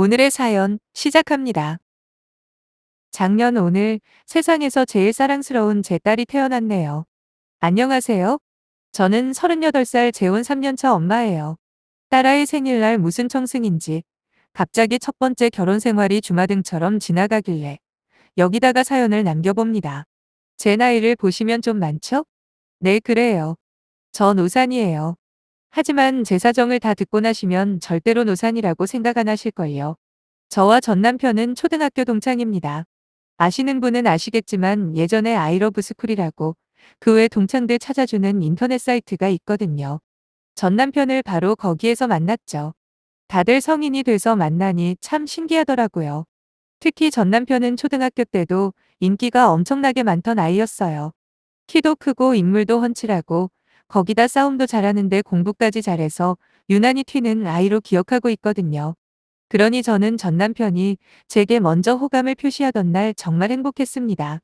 오늘의 사연 시작합니다. 작년 오늘 세상에서 제일 사랑스러운 제 딸이 태어났네요. 안녕하세요. 저는 38살 재혼 3년차 엄마예요. 딸아이 생일날 무슨 청승인지 갑자기 첫 번째 결혼 생활이 주마등처럼 지나가길래 여기다가 사연을 남겨봅니다. 제 나이를 보시면 좀 많죠? 네, 그래요. 저 노산이에요. 하지만 제 사정을 다 듣고 나시면 절대로 노산이라고 생각 안 하실걸요. 저와 전 남편은 초등학교 동창입니다. 아시는 분은 아시겠지만 예전에 아이러브 스쿨이라고 그 외 동창들 찾아주는 인터넷 사이트가 있거든요. 전 남편을 바로 거기에서 만났죠. 다들 성인이 돼서 만나니 참 신기하더라고요. 특히 전 남편은 초등학교 때도 인기가 엄청나게 많던 아이였어요. 키도 크고 인물도 훤칠하고 거기다 싸움도 잘하는데 공부까지 잘해서 유난히 튀는 아이로 기억하고 있거든요. 그러니 저는 전 남편이 제게 먼저 호감을 표시하던 날 정말 행복했습니다.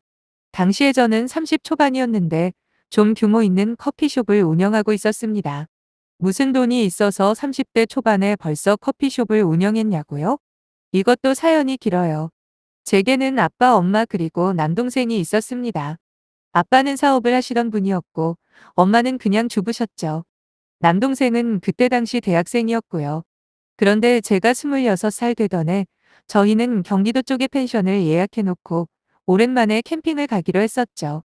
당시에 저는 30 초반이었는데 좀 규모 있는 커피숍을 운영하고 있었습니다. 무슨 돈이 있어서 30대 초반에 벌써 커피숍을 운영했냐고요? 이것도 사연이 길어요. 제게는 아빠, 엄마 그리고 남동생이 있었습니다. 아빠는 사업을 하시던 분이었고 엄마는 그냥 주부셨죠. 남동생은 그때 당시 대학생이었고요. 그런데 제가 26살 되던 해 저희는 경기도 쪽에 펜션을 예약해놓고 오랜만에 캠핑을 가기로 했었죠.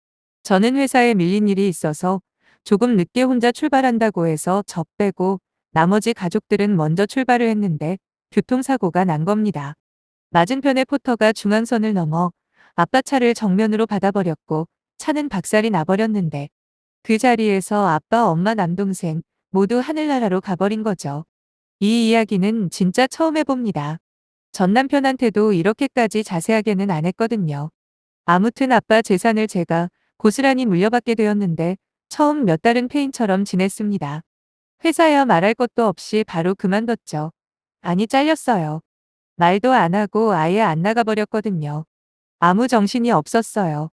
저는 회사에 밀린 일이 있어서 조금 늦게 혼자 출발한다고 해서 저 빼고 나머지 가족들은 먼저 출발을 했는데 교통사고가 난 겁니다. 맞은편의 포터가 중앙선을 넘어 아빠 차를 정면으로 받아버렸고 차는 박살이 나버렸는데 그 자리에서 아빠, 엄마, 남동생 모두 하늘나라로 가버린 거죠. 이 이야기는 진짜 처음 해봅니다. 전 남편한테도 이렇게까지 자세하게는 안 했거든요. 아무튼 아빠 재산을 제가 고스란히 물려받게 되었는데 처음 몇 달은 페인처럼 지냈습니다. 회사야 말할 것도 없이 바로 그만뒀죠. 아니 잘렸어요. 말도 안 하고 아예 안 나가버렸거든요. 아무 정신이 없었어요.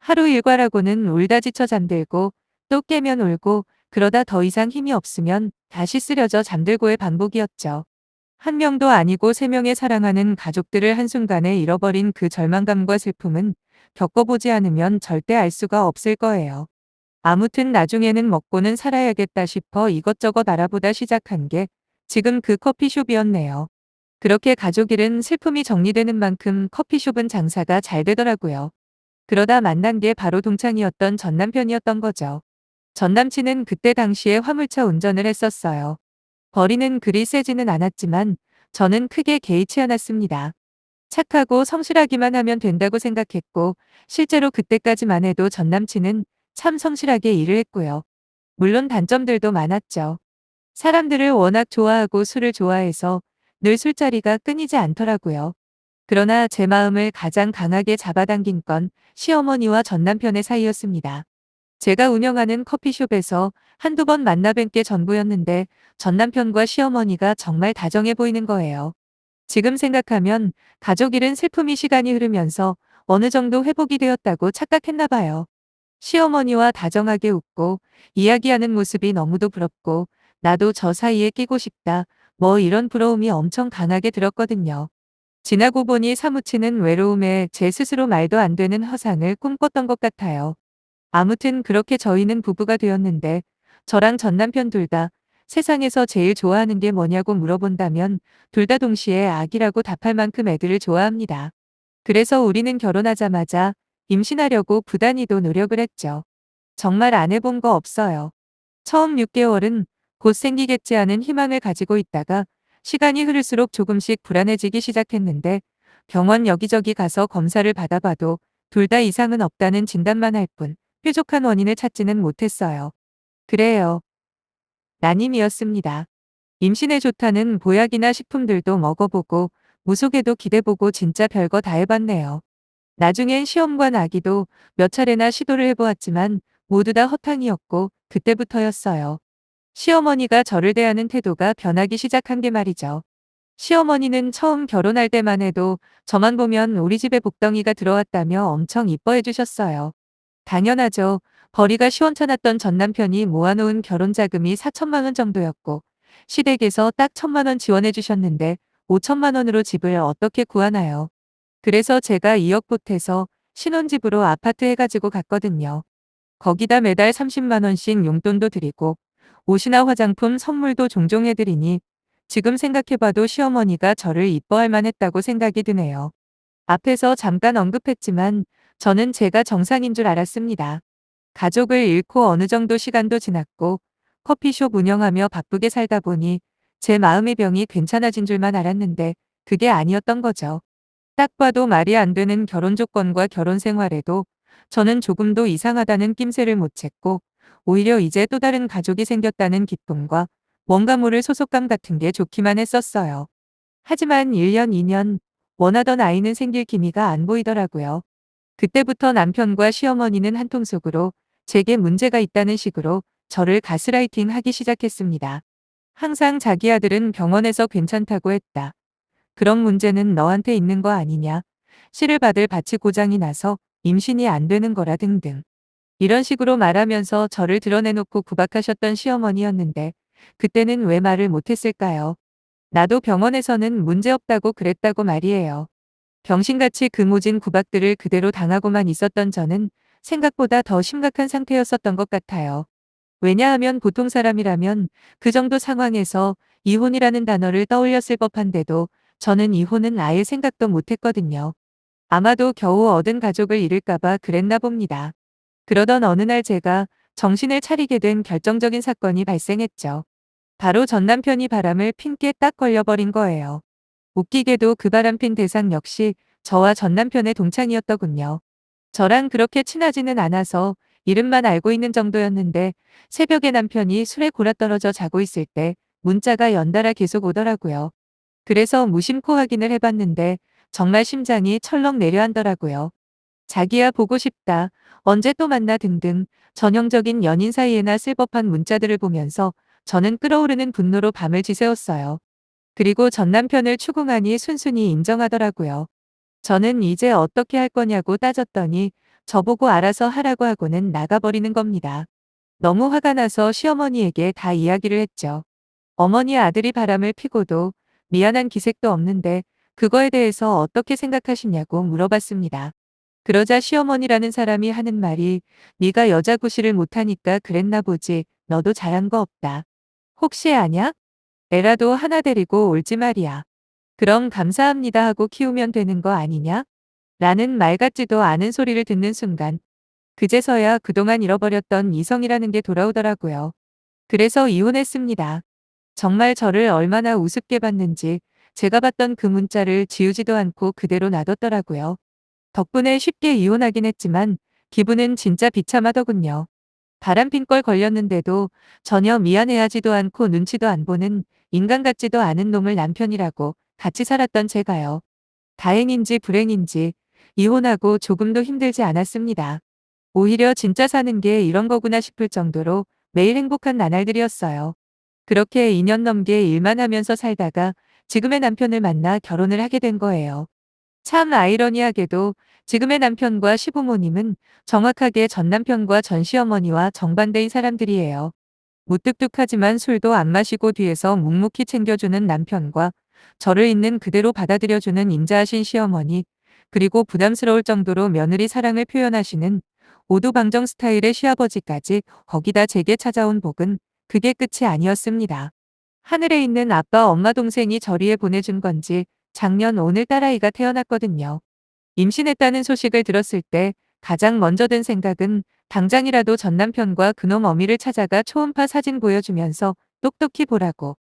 하루 일과라고는 울다 지쳐 잠들고 또 깨면 울고 그러다 더 이상 힘이 없으면 다시 쓰려져 잠들고의 반복이었죠. 한 명도 아니고 세 명의 사랑하는 가족들을 한순간에 잃어버린 그 절망감과 슬픔은 겪어보지 않으면 절대 알 수가 없을 거예요. 아무튼 나중에는 먹고는 살아야겠다 싶어 이것저것 알아보다 시작한 게 지금 그 커피숍이었네요. 그렇게 가족 일은 슬픔이 정리되는 만큼 커피숍은 장사가 잘 되더라고요. 그러다 만난 게 바로 동창이었던 전 남편이었던 거죠. 전 남친은 그때 당시에 화물차 운전을 했었어요. 벌이는 그리 세지는 않았지만 저는 크게 개의치 않았습니다. 착하고 성실하기만 하면 된다고 생각했고 실제로 그때까지만 해도 전 남친은 참 성실하게 일을 했고요. 물론 단점들도 많았죠. 사람들을 워낙 좋아하고 술을 좋아해서 늘 술자리가 끊이지 않더라고요. 그러나 제 마음을 가장 강하게 잡아당긴 건 시어머니와 전 남편의 사이였습니다. 제가 운영하는 커피숍에서 한두 번 만나 뵌 게 전부였는데 전 남편과 시어머니가 정말 다정해 보이는 거예요. 지금 생각하면 가족 일은 슬픔이 시간이 흐르면서 어느 정도 회복이 되었다고 착각했나 봐요. 시어머니와 다정하게 웃고 이야기하는 모습이 너무도 부럽고 나도 저 사이에 끼고 싶다 뭐 이런 부러움이 엄청 강하게 들었거든요. 지나고 보니 사무치는 외로움에 제 스스로 말도 안 되는 허상을 꿈꿨던 것 같아요. 아무튼 그렇게 저희는 부부가 되었는데 저랑 전 남편 둘 다 세상에서 제일 좋아하는 게 뭐냐고 물어본다면 둘 다 동시에 아기라고 답할 만큼 애들을 좋아합니다. 그래서 우리는 결혼하자마자 임신하려고 부단히도 노력을 했죠. 정말 안 해본 거 없어요. 처음 6개월은 곧 생기겠지 하는 희망을 가지고 있다가 시간이 흐를수록 조금씩 불안해지기 시작했는데 병원 여기저기 가서 검사를 받아봐도 둘 다 이상은 없다는 진단만 할 뿐. 뾰족한 원인을 찾지는 못했어요. 그래요. 난임이었습니다. 임신에 좋다는 보약이나 식품들도 먹어보고 무속에도 기대보고 진짜 별거 다 해봤네요. 나중엔 시험관 아기도 몇 차례나 시도를 해보았지만 모두 다 허탕이었고 그때부터였어요. 시어머니가 저를 대하는 태도가 변하기 시작한 게 말이죠. 시어머니는 처음 결혼할 때만 해도 저만 보면 우리 집에 복덩이가 들어왔다며 엄청 이뻐해 주셨어요. 당연하죠. 벌이가 시원찮았던 전 남편이 모아놓은 결혼 자금이 4천만 원 정도였고 시댁에서 딱 천만 원 지원해 주셨는데 5천만 원으로 집을 어떻게 구하나요? 그래서 제가 2억 보태서 신혼집으로 아파트 해가지고 갔거든요. 거기다 매달 30만 원씩 용돈도 드리고 옷이나 화장품 선물도 종종 해드리니 지금 생각해봐도 시어머니가 저를 이뻐할 만했다고 생각이 드네요. 앞에서 잠깐 언급했지만 저는 제가 정상인 줄 알았습니다. 가족을 잃고 어느 정도 시간도 지났고 커피숍 운영하며 바쁘게 살다 보니 제 마음의 병이 괜찮아진 줄만 알았는데 그게 아니었던 거죠. 딱 봐도 말이 안 되는 결혼 조건과 결혼 생활에도 저는 조금도 이상하다는 낌새를 못 챘고 오히려 이제 또 다른 가족이 생겼다는 기쁨과 뭔가 모를 소속감 같은 게 좋기만 했었어요. 하지만 1년, 2년 원하던 아이는 생길 기미가 안 보이더라고요. 그때부터 남편과 시어머니는 한통속으로 제게 문제가 있다는 식으로 저를 가스라이팅 하기 시작했습니다. 항상 자기 아들은 병원에서 괜찮다고 했다. 그런 문제는 너한테 있는 거 아니냐. 씨를 받을 밭이 고장이 나서 임신이 안 되는 거라 등등. 이런 식으로 말하면서 저를 드러내놓고 구박하셨던 시어머니였는데 그때는 왜 말을 못했을까요? 나도 병원에서는 문제없다고 그랬다고 말이에요. 병신같이 그 모진 구박들을 그대로 당하고만 있었던 저는 생각보다 더 심각한 상태였었던 것 같아요. 왜냐하면 보통 사람이라면 그 정도 상황에서 이혼이라는 단어를 떠올렸을 법한데도 저는 이혼은 아예 생각도 못했거든요. 아마도 겨우 얻은 가족을 잃을까봐 그랬나 봅니다. 그러던 어느 날 제가 정신을 차리게 된 결정적인 사건이 발생했죠. 바로 전 남편이 바람을 핀 게 딱 걸려버린 거예요. 웃기게도 그 바람핀 대상 역시 저와 전 남편의 동창이었더군요. 저랑 그렇게 친하지는 않아서 이름만 알고 있는 정도였는데 새벽에 남편이 술에 골아떨어져 자고 있을 때 문자가 연달아 계속 오더라고요. 그래서 무심코 확인을 해봤는데 정말 심장이 철렁 내려앉더라고요. 자기야 보고 싶다. 언제 또 만나 등등 전형적인 연인 사이에나 쓸 법한 문자들을 보면서 저는 끓어오르는 분노로 밤을 지새웠어요. 그리고 전 남편을 추궁하니 순순히 인정하더라고요. 저는 이제 어떻게 할 거냐고 따졌더니 저보고 알아서 하라고 하고는 나가버리는 겁니다. 너무 화가 나서 시어머니에게 다 이야기를 했죠. 어머니 아들이 바람을 피고도 미안한 기색도 없는데 그거에 대해서 어떻게 생각하시냐고 물어봤습니다. 그러자 시어머니라는 사람이 하는 말이 네가 여자 구실을 못하니까 그랬나 보지 너도 잘한 거 없다. 혹시 아냐? 애라도 하나 데리고 올지 말이야. 그럼 감사합니다 하고 키우면 되는 거 아니냐? 라는 말 같지도 않은 소리를 듣는 순간 그제서야 그동안 잃어버렸던 이성이라는 게 돌아오더라고요. 그래서 이혼했습니다. 정말 저를 얼마나 우습게 봤는지 제가 봤던 그 문자를 지우지도 않고 그대로 놔뒀더라고요. 덕분에 쉽게 이혼하긴 했지만 기분은 진짜 비참하더군요. 바람핀 걸 걸렸는데도 전혀 미안해하지도 않고 눈치도 안 보는 인간 같지도 않은 놈을 남편이라고 같이 살았던 제가요. 다행인지 불행인지 이혼하고 조금도 힘들지 않았습니다. 오히려 진짜 사는 게 이런 거구나 싶을 정도로 매일 행복한 나날들이었어요. 그렇게 2년 넘게 일만 하면서 살다가 지금의 남편을 만나 결혼을 하게 된 거예요. 참 아이러니하게도 지금의 남편과 시부모님은 정확하게 전 남편과 전 시어머니와 정반대인 사람들이에요. 무뚝뚝하지만 술도 안 마시고 뒤에서 묵묵히 챙겨주는 남편과 저를 있는 그대로 받아들여주는 인자하신 시어머니, 그리고 부담스러울 정도로 며느리 사랑을 표현하시는 오두방정 스타일의 시아버지까지 거기다 제게 찾아온 복은 그게 끝이 아니었습니다. 하늘에 있는 아빠 엄마 동생이 저리에 보내준 건지 작년 오늘 딸아이가 태어났거든요. 임신했다는 소식을 들었을 때 가장 먼저 든 생각은 당장이라도 전 남편과 그놈 어미를 찾아가 초음파 사진 보여주면서 똑똑히 보라고.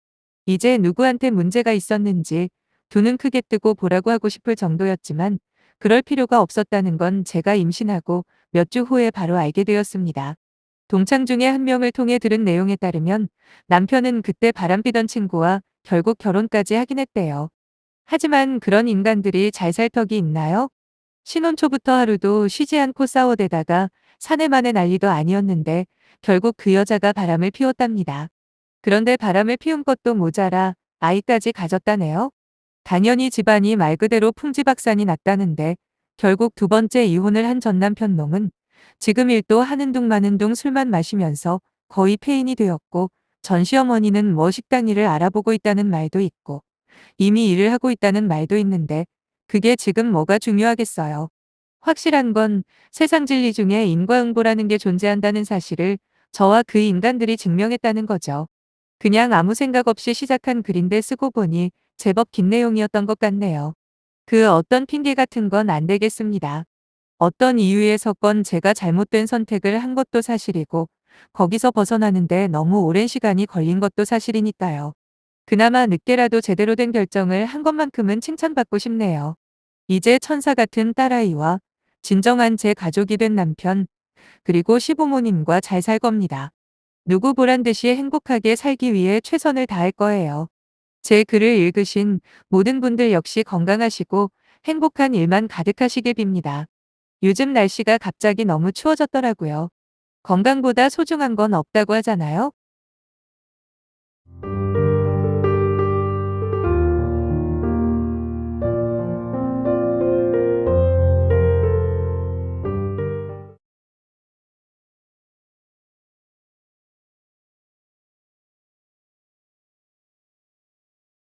이제 누구한테 문제가 있었는지 두 눈 크게 뜨고 보라고 하고 싶을 정도였지만 그럴 필요가 없었다는 건 제가 임신하고 몇 주 후에 바로 알게 되었습니다. 동창 중에 한 명을 통해 들은 내용에 따르면 남편은 그때 바람피던 친구와 결국 결혼까지 하긴 했대요. 하지만 그런 인간들이 잘 살 턱이 있나요? 신혼 초부터 하루도 쉬지 않고 싸워대다가 사내만의 난리도 아니었는데 결국 그 여자가 바람을 피웠답니다. 그런데 바람을 피운 것도 모자라 아이까지 가졌다네요. 당연히 집안이 말 그대로 풍지박산이 났다는데 결국 두 번째 이혼을 한 전 남편 놈은 지금 일도 하는 둥 마는 둥 술만 마시면서 거의 폐인이 되었고 전 시어머니는 뭐 식당 일을 알아보고 있다는 말도 있고 이미 일을 하고 있다는 말도 있는데 그게 지금 뭐가 중요하겠어요. 확실한 건 세상 진리 중에 인과응보라는 게 존재한다는 사실을 저와 그 인간들이 증명했다는 거죠. 그냥 아무 생각 없이 시작한 글인데 쓰고 보니 제법 긴 내용이었던 것 같네요. 그 어떤 핑계 같은 건 안 되겠습니다. 어떤 이유에서건 제가 잘못된 선택을 한 것도 사실이고 거기서 벗어나는데 너무 오랜 시간이 걸린 것도 사실이니까요. 그나마 늦게라도 제대로 된 결정을 한 것만큼은 칭찬받고 싶네요. 이제 천사 같은 딸아이와 진정한 제 가족이 된 남편, 그리고 시부모님과 잘 살 겁니다. 누구 보란 듯이 행복하게 살기 위해 최선을 다할 거예요. 제 글을 읽으신 모든 분들 역시 건강하시고 행복한 일만 가득하시길 빕니다. 요즘 날씨가 갑자기 너무 추워졌더라고요. 건강보다 소중한 건 없다고 하잖아요.